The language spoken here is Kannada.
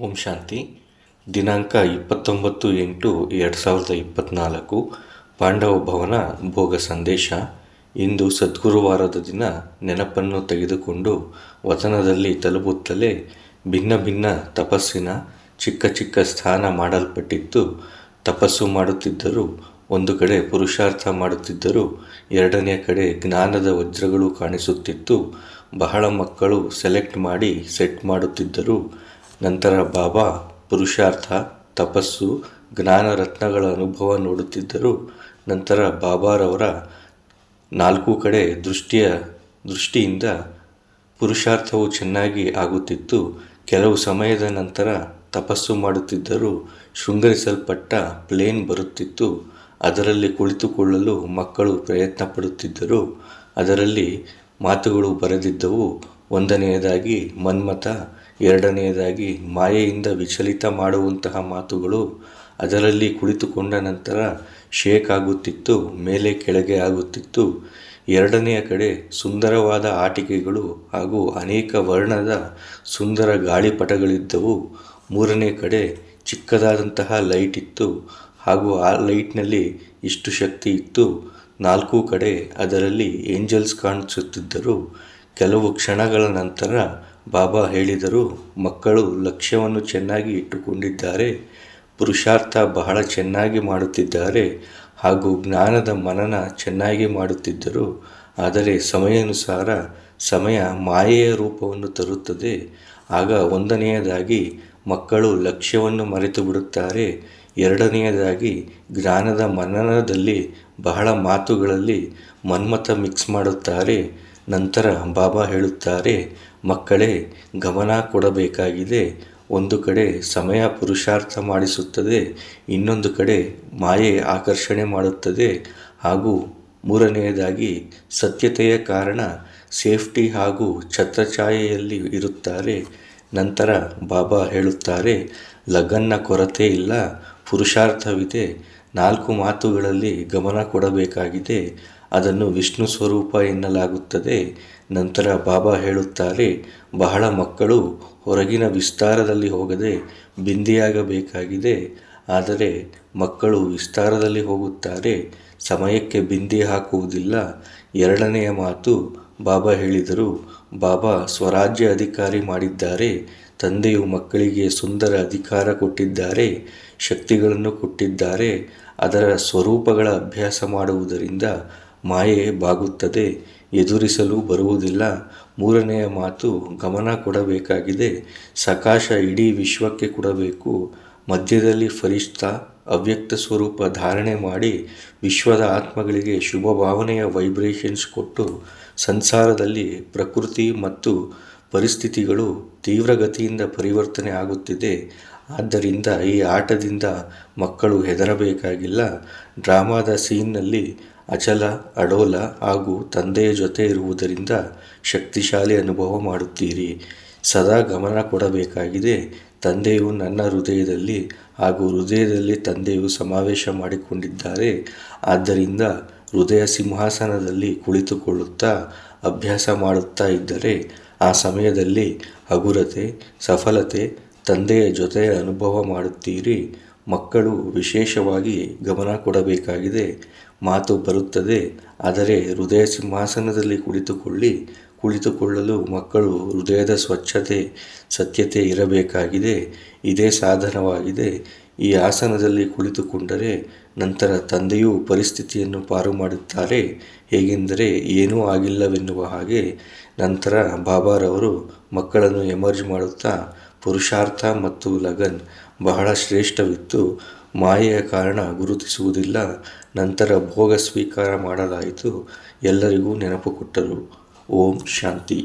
ಓಂ ಶಾಂತಿ. ದಿನಾಂಕ ಇಪ್ಪತ್ತೊಂಬತ್ತು ಎಂಟು ಎರಡು ಸಾವಿರದ ಇಪ್ಪತ್ತ್ನಾಲ್ಕು ಪಾಂಡವ ಭವನ ಭೋಗ ಸಂದೇಶ. ಇಂದು ಸದ್ಗುರುವಾರದ ದಿನ. ನೆನಪನ್ನು ತೆಗೆದುಕೊಂಡು ವಚನದಲ್ಲಿ ತಲುಪುತ್ತಲೇ ಭಿನ್ನ ಭಿನ್ನ ತಪಸ್ಸಿನ ಚಿಕ್ಕ ಚಿಕ್ಕ ಸ್ಥಾನ ಮಾಡಲ್ಪಟ್ಟಿದ್ದು ತಪಸ್ಸು ಮಾಡುತ್ತಿದ್ದರು ಒಂದು ಕಡೆ ಪುರುಷಾರ್ಥ ಮಾಡುತ್ತಿದ್ದರು ಎರಡನೆಯ ಕಡೆ ಜ್ಞಾನದ ವಜ್ರಗಳು ಕಾಣಿಸುತ್ತಿತ್ತು. ಬಹಳ ಮಕ್ಕಳು ಸೆಲೆಕ್ಟ್ ಮಾಡಿ ಸೆಟ್ ಮಾಡುತ್ತಿದ್ದರು. ನಂತರ ಬಾಬಾ ಪುರುಷಾರ್ಥ, ತಪಸ್ಸು ಜ್ಞಾನ ರತ್ನಗಳ ಅನುಭವ ನೋಡುತ್ತಿದ್ದರು. ನಂತರ ಬಾಬಾರವರ ನಾಲ್ಕು ಕಡೆ ದೃಷ್ಟಿಯ ದೃಷ್ಟಿಯಿಂದ ಪುರುಷಾರ್ಥವು ಚೆನ್ನಾಗಿ ಆಗುತ್ತಿತ್ತು. ಕೆಲವು ಸಮಯದ ನಂತರ ತಪಸ್ಸು ಮಾಡುತ್ತಿದ್ದರು ಶೃಂಗರಿಸಲ್ಪಟ್ಟ ಪ್ಲೇನ್ ಬರುತ್ತಿತ್ತು. ಅದರಲ್ಲಿ ಕುಳಿತುಕೊಳ್ಳಲು ಮಕ್ಕಳು ಪ್ರಯತ್ನ ಪಡುತ್ತಿದ್ದರು ಅದರಲ್ಲಿ ಮಾತುಗಳು ಬರೆದಿದ್ದವು. ಒಂದನೆಯದಾಗಿ ಮನ್ಮಥ ಎರಡನೆಯದಾಗಿ ಮಾಯೆಯಿಂದ ವಿಚಲಿತ ಮಾಡುವಂತಹ ಮಾತುಗಳು ಅದರಲ್ಲಿ ಕುಳಿತುಕೊಂಡ ನಂತರ ಶೇಕ್ ಆಗುತ್ತಿತ್ತು ಮೇಲೆ ಕೆಳಗೆ ಆಗುತ್ತಿತ್ತು. ಎರಡನೆಯ ಕಡೆ ಸುಂದರವಾದ ಆಟಿಕೆಗಳು ಹಾಗೂ ಅನೇಕ ವರ್ಣದ ಸುಂದರ ಗಾಳಿಪಟಗಳಿದ್ದವು. ಮೂರನೇ ಕಡೆ ಚಿಕ್ಕದಾದಂತಹ ಲೈಟ್ ಇತ್ತು ಹಾಗೂ ಆ ಲೈಟ್ನಲ್ಲಿ ಇಷ್ಟು ಶಕ್ತಿ ಇತ್ತು. ನಾಲ್ಕು ಕಡೆ ಅದರಲ್ಲಿ ಏಂಜಲ್ಸ್ ಕಾಣಿಸುತ್ತಿದ್ದರು. ಕೆಲವು ಕ್ಷಣಗಳ ನಂತರ ಬಾಬಾ ಹೇಳಿದರು, ಮಕ್ಕಳು ಲಕ್ಷ್ಯವನ್ನು ಚೆನ್ನಾಗಿ ಇಟ್ಟುಕೊಂಡಿದ್ದಾರೆ, ಪುರುಷಾರ್ಥ ಬಹಳ ಚೆನ್ನಾಗಿ ಮಾಡುತ್ತಿದ್ದಾರೆ ಹಾಗೂ ಜ್ಞಾನದ ಮನನ ಚೆನ್ನಾಗಿ ಮಾಡುತ್ತಿದ್ದರು, ಆದರೆ ಸಮಯಾನುಸಾರ ಸಮಯ ಮಾಯೆಯ ರೂಪವನ್ನು ತರುತ್ತದೆ, ಆಗ ಒಂದನೆಯದಾಗಿ ಮಕ್ಕಳು ಲಕ್ಷ್ಯವನ್ನು ಮರೆತು ಬಿಡುತ್ತಾರೆ, ಎರಡನೆಯದಾಗಿ ಜ್ಞಾನದ ಮನನದಲ್ಲಿ ಬಹಳ ಮಾತುಗಳಲ್ಲಿ ಮನ್ಮಥ ಮಿಕ್ಸ್ ಮಾಡುತ್ತಾರೆ ನಂತರ ಬಾಬಾ ಹೇಳುತ್ತಾರೆ, ಮಕ್ಕಳೇ, ಗಮನ ಕೊಡಬೇಕಾಗಿದೆ. ಒಂದು ಕಡೆ ಸಮಯ ಪುರುಷಾರ್ಥ ಮಾಡಿಸುತ್ತದೆ, ಇನ್ನೊಂದು ಕಡೆ ಮಾಯೆ ಆಕರ್ಷಣೆ ಮಾಡುತ್ತದೆ. ಹಾಗೂ ಮೂರನೆಯದಾಗಿ, ಸತ್ಯತೆಯ ಕಾರಣ ಸೇಫ್ಟಿ ಹಾಗೂ ಛತ್ರಛಾಯೆಯಲ್ಲಿ ಇರುತ್ತಾರೆ. ನಂತರ ಬಾಬಾ ಹೇಳುತ್ತಾರೆ, ಲಗನ್ನ ಕೊರತೆ ಇಲ್ಲ, ಪುರುಷಾರ್ಥವಿದೆ. ನಾಲ್ಕು ಮಾತುಗಳಲ್ಲಿ ಗಮನ ಕೊಡಬೇಕಾಗಿದೆ. ಅದನ್ನು ವಿಷ್ಣು ಸ್ವರೂಪ ಎನ್ನಲಾಗುತ್ತದೆ. ನಂತರ ಬಾಬಾ ಹೇಳುತ್ತಾರೆ, ಬಹಳ ಮಕ್ಕಳು ಹೊರಗಿನ ವಿಸ್ತಾರದಲ್ಲಿ ಹೋಗದೆ ಬಿಂದಿಯಾಗಬೇಕಾಗಿದೆ. ಆದರೆ ಮಕ್ಕಳು ವಿಸ್ತಾರದಲ್ಲಿ ಹೋಗುತ್ತಾರೆ, ಸಮಯಕ್ಕೆ ಬಿಂದಿ ಹಾಕುವುದಿಲ್ಲ. ಎರಡನೆಯ ಮಾತು ಬಾಬಾ ಹೇಳಿದರು. ಬಾಬಾ ಸ್ವರಾಜ್ಯ ಅಧಿಕಾರಿ ಮಾಡಿದ್ದಾರೆ. ತಂದೆಯು ಮಕ್ಕಳಿಗೆ ಸುಂದರ ಅಧಿಕಾರ ಕೊಟ್ಟಿದ್ದಾರೆ, ಶಕ್ತಿಗಳನ್ನು ಕೊಟ್ಟಿದ್ದಾರೆ, ಅದರ ಸ್ವರೂಪಗಳ ಅಭ್ಯಾಸ ಮಾಡುವುದರಿಂದ ಮಾಯೆ ಬಾಗುತ್ತದೆ, ಎದುರಿಸಲು ಬರುವುದಿಲ್ಲ. ಮೂರನೆಯ ಮಾತು, ಗಮನ ಕೊಡಬೇಕಾಗಿದೆ. ಸಕಾಶ ಇಡೀ ವಿಶ್ವಕ್ಕೆ ಕೊಡಬೇಕು. ಮಧ್ಯದಲ್ಲಿ ಫರಿಷ್ಠ, ಅವ್ಯಕ್ತ ಸ್ವರೂಪ ಧಾರಣೆ ಮಾಡಿ ವಿಶ್ವದ ಆತ್ಮಗಳಿಗೆ ಶುಭ ಭಾವನೆಯ ವೈಬ್ರೇಷನ್ಸ್ ಕೊಟ್ಟು ಸಂಸಾರದಲ್ಲಿ ಪ್ರಕೃತಿ ಮತ್ತು ಪರಿಸ್ಥಿತಿಗಳು ತೀವ್ರಗತಿಯಿಂದ ಪರಿವರ್ತನೆ ಆಗುತ್ತಿದೆ. ಆದ್ದರಿಂದ ಈ ಆಟದಿಂದ ಮಕ್ಕಳು ಹೆದರಬೇಕಾಗಿಲ್ಲ. ಡ್ರಾಮಾದ ಸೀನ್ನಲ್ಲಿ ಅಚಲ, ಅಡೋಲ ಹಾಗೂ ತಂದೆಯ ಜೊತೆ ಇರುವುದರಿಂದ ಶಕ್ತಿಶಾಲಿ ಅನುಭವ ಮಾಡುತ್ತೀರಿ. ಸದಾ ಗಮನ ಕೊಡಬೇಕಾಗಿದೆ. ತಂದೆಯು ನನ್ನ ಹೃದಯದಲ್ಲಿ ಹಾಗೂ ಹೃದಯದಲ್ಲಿ ತಂದೆಯು ಸಮಾವೇಶ ಮಾಡಿಕೊಂಡಿದ್ದಾರೆ. ಆದ್ದರಿಂದ ಹೃದಯ ಸಿಂಹಾಸನದಲ್ಲಿ ಕುಳಿತುಕೊಳ್ಳುತ್ತಾ, ಅಭ್ಯಾಸ ಮಾಡುತ್ತಾ ಇದ್ದರೆ ಆ ಸಮಯದಲ್ಲಿ ಹಗುರತೆ, ಸಫಲತೆ, ತಂದೆಯ ಜೊತೆ ಅನುಭವ ಮಾಡುತ್ತೀರಿ. ಮಕ್ಕಳು ವಿಶೇಷವಾಗಿ ಗಮನ ಕೊಡಬೇಕಾಗಿದೆ. ಮಾತು ಬರುತ್ತದೆ, ಆದರೆ ಹೃದಯ ಸಿಂಹಾಸನದಲ್ಲಿ ಕುಳಿತುಕೊಳ್ಳಿ. ಕುಳಿತುಕೊಳ್ಳಲು ಮಕ್ಕಳು ಹೃದಯದ ಸ್ವಚ್ಛತೆ, ಸತ್ಯತೆ ಇರಬೇಕಾಗಿದೆ. ಇದೇ ಸಾಧನವಾಗಿದೆ. ಈ ಆಸನದಲ್ಲಿ ಕುಳಿತುಕೊಂಡರೆ ನಂತರ ತಂದೆಯು ಪರಿಸ್ಥಿತಿಯನ್ನು ಪಾರು ಮಾಡುತ್ತಾರೆ. ಹೇಗೆಂದರೆ ಏನೂ ಆಗಿಲ್ಲವೆನ್ನುವ ಹಾಗೆ ನಂತರ ಬಾಬಾರವರು ಮಕ್ಕಳನ್ನು ಎಮರ್ಜ್ ಮಾಡುತ್ತಾ ಪುರುಷಾರ್ಥ ಮತ್ತು ಲಗನ್ ಬಹಳ ಶ್ರೇಷ್ಠವಿತ್ತು. ಮಾಯೆಯ ಕಾರಣ ಗುರುತಿಸುವುದಿಲ್ಲ. ನಂತರ ಭೋಗ ಸ್ವೀಕಾರ ಮಾಡಲಾಯಿತು. ಎಲ್ಲರಿಗೂ ನೆನಪು ಕೊಟ್ಟರು ಓಂ ಶಾಂತಿ